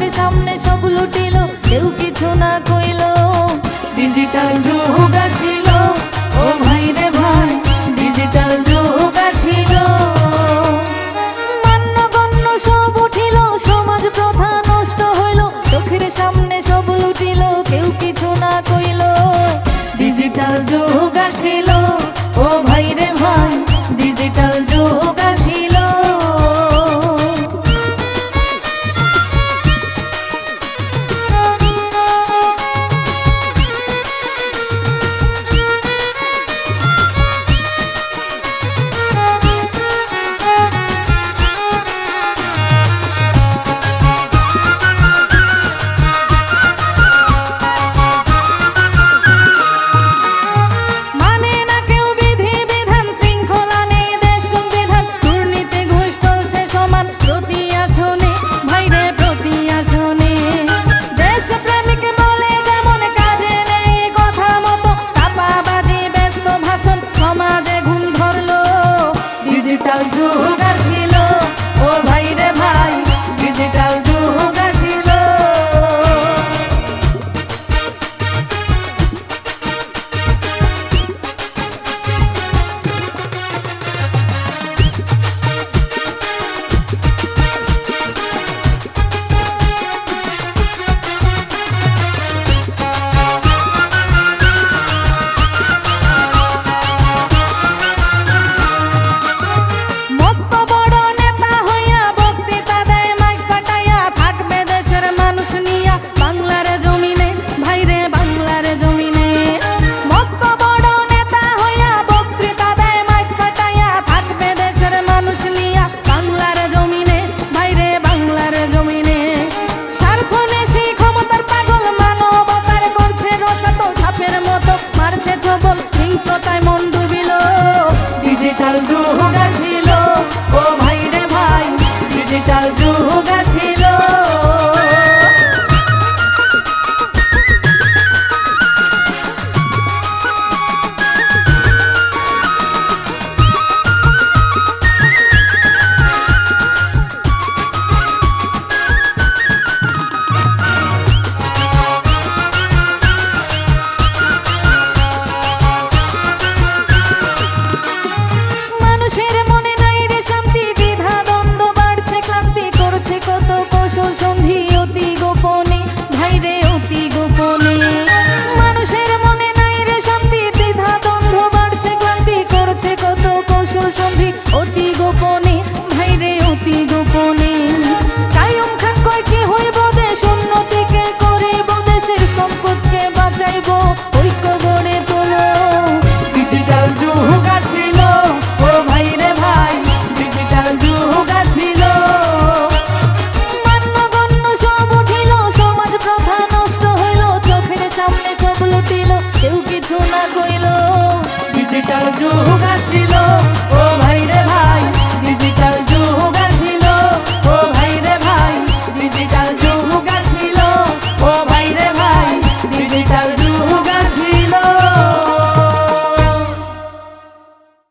চোখের সামনে সব লুটিল, কেউ কিছু না কইল। ডিজিটাল যুগ আসিল, ও ভাই রে ভাই ডিজিটাল যুগ আসিল। মান্যগণ্য সব উঠিল, সমাজ প্রথা নষ্ট হইল, চোখের সামনে সব লুটিল, কেউ কিছু না কইল। ডিজিটাল যুগ আসিল সমান জমিনে। স্বার্থ নেশি ক্ষমতার পাগল মানবতার করছে রসাতো সাপের মতো, মারছে ছবল, হিংস্রতায় মন ডুবিল। ডিজিটাল যুগ তোলো। ডিজিটাল যুগ আসিল, ও ভাই রে ভাই ডিজিটাল যুগ আসিল। মান্যগণ্য সব উঠিল, সমাজ প্রথা নষ্ট হইল, চোখের সামনে সব লুটিল, কেউ কিছু না কইল। ডিজিটাল যুগ আসিল, ও ভাই রে